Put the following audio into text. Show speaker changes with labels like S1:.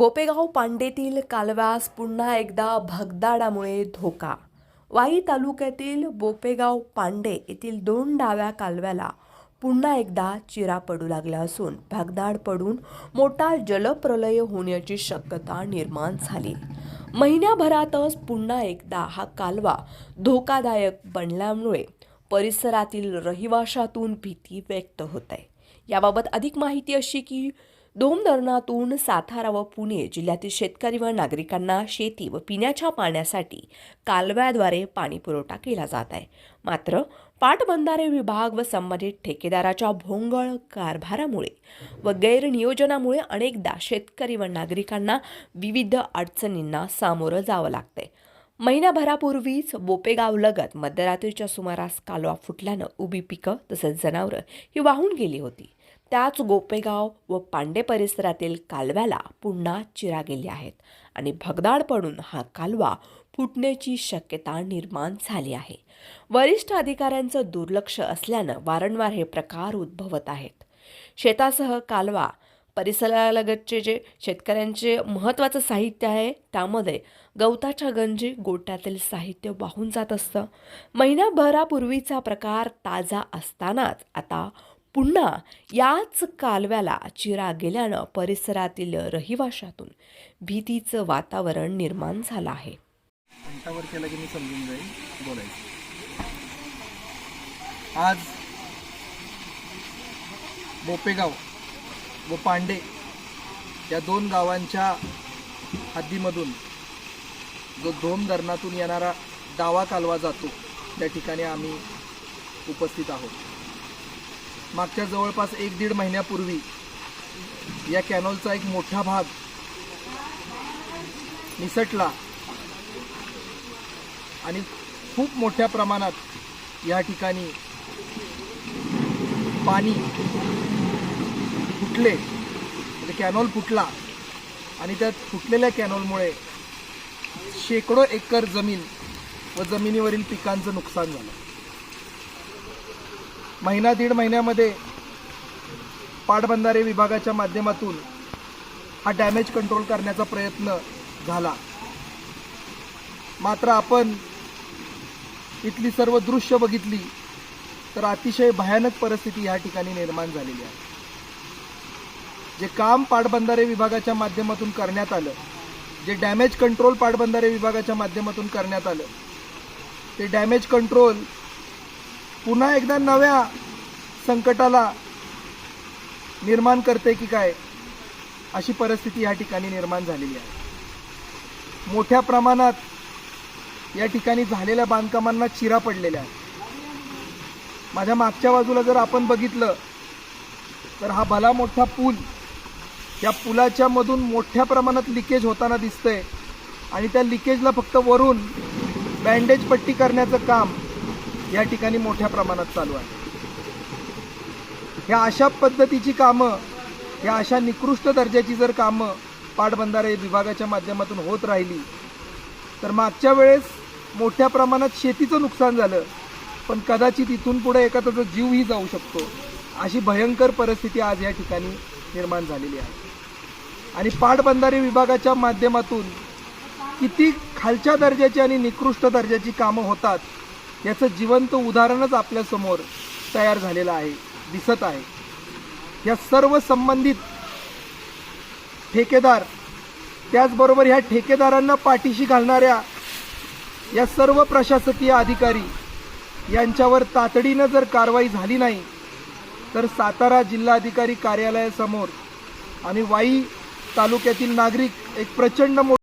S1: बोपेगाव पांडेतील कालव्यास पुन्हा एकदा भगदाडामुळे धोका. वाई तालुक्यातील बोपेगाव पांडे येथील दोन डाव्या कालव्याला पुन्हा एकदा चिरा पडू लागला असून भगदाड पडून मोठा जलप्रलय होण्याची शक्यता निर्माण झाली. महिन्याभरातच पुन्हा एकदा हा कालवा धोकादायक बनल्यामुळे परिसरातील रहिवाशातून भीती व्यक्त होत. आहे याबाबत अधिक माहिती अशी की दोन धरणातून सातारा व पुणे जिल्ह्यातील शेतकरी व नागरिकांना शेती व पिण्याच्या पाण्यासाठी कालव्याद्वारे पाणी पुरवठा केला जात आहे. मात्र पाटबंधारे विभाग व संबंधित ठेकेदाराच्या भोंगळ कारभारामुळे व गैरनियोजनामुळे अनेकदा शेतकरी व नागरिकांना विविध अडचणींना सामोरं जावं लागतंय. महिनाभरापूर्वीच बोपेगावलगत मध्यरात्रीच्या सुमारास कालवा फुटल्यानं उभी पिकं तसंच जनावरं ही वाहून गेली होती. त्याच गोपेगाव व पांडे परिसरातील कालव्याला पुन्हा चिरा गेले आहेत आणि भगदाड पडून हा कालवा फुटण्याची शक्यता निर्माण झाली आहे. वरिष्ठ अधिकाऱ्यांचं दुर्लक्ष असल्यानं वारंवार हे प्रकार उद्भवत आहेत. शेतासह कालवा परिसरालगतचे जे शेतकऱ्यांचे महत्त्वाचं साहित्य आहे त्यामध्ये गवताच्या गंजी गोट्यातील साहित्य वाहून जात असतं. महिनाभरापूर्वीचा प्रकार ताजा असतानाच आता पुन्हा याच कालव्याला चिरा गेल्यानं परिसरातील रहिवाशातून भीतीचं वातावरण निर्माण झालं आहे.
S2: अंतावर समजून जाईल आज बोपेगाव व पांडे या दोन गावांच्या हद्दीमधून जो धोम धरणातून येणारा डावा कालवा जातो त्या ठिकाणी आम्ही उपस्थित आहोत. मागच्या जवळपास एक दीड महिन्यापूर्वी या कॅनॉलचा एक मोठा भाग निसटला. आणि खूप मोठ्या प्रमाणात या ठिकाणी पाणी फुटले. म्हणजे कॅनॉल फुटला. आणि त्या फुटलेल्या कॅनॉलमुळे शेकडो एकर जमीन व जमिनीवरील पिकांचं नुकसान झालं. महिना दीड महिन्यामध्ये पाटबंधारे विभागाच्या माध्यमातून हा डॅमेज कंट्रोल करण्याचा प्रयत्न झाला. मात्र आपण इथली सर्व दृश्य बघितली तर अतिशय भयानक परिस्थिती या ठिकाणी निर्माण झालेली आहे. जे काम पाटबंधारे विभागाच्या माध्यमातून करण्यात आलं जे डॅमेज कंट्रोल पाटबंधारे विभागाच्या माध्यमातून करण्यात आलं ते डॅमेज कंट्रोल पुन्हा एकदा नव्या संकटाला निर्माण करते की काय अशी परिस्थिती या ठिकाणी निर्माण झालेली आहे. मोठ्या प्रमाणात या ठिकाणी झालेल्या बांधकामांना चिरा पडलेल्या आहेत. माझ्या मागच्या बाजूला जर आपण बघितलं तर हा भला मोठा पूल या पुलाच्या मधून मोठ्या प्रमाणात लिकेज होताना दिसतंय आणि त्या लिकेजला फक्त वरून बँडेज पट्टी करण्याचं काम या ठिकाणी मोठ्या प्रमाणात चालू आहे. ह्या अशा पद्धतीची कामं ह्या अशा निकृष्ट दर्जाची जर कामं पाटबंधारे विभागाच्या माध्यमातून होत राहिली तर मागच्या वेळेस मोठ्या प्रमाणात शेतीचं नुकसान झालं पण कदाचित इथून पुढे एखाद्याचा जीवही जाऊ शकतो अशी भयंकर परिस्थिती आज या ठिकाणी निर्माण झालेली आहे. आणि पाटबंधारे विभागाच्या माध्यमातून किती खालच्या दर्जाची आणि निकृष्ट दर्जाची कामं होतात याचं जिवंत उदाहरणच आपल्यासमोर तयार झालेलं आहे दिसत आहे. या सर्व संबंधित ठेकेदार त्याचबरोबर ह्या ठेकेदारांना पाठीशी घालणाऱ्या या सर्व प्रशासकीय अधिकारी यांच्यावर तातडीनं जर कारवाई झाली नाही तर सातारा जिल्हाधिकारी कार्यालयासमोर आणि वाई तालुक्यातील नागरिक एक प्रचंड मोठं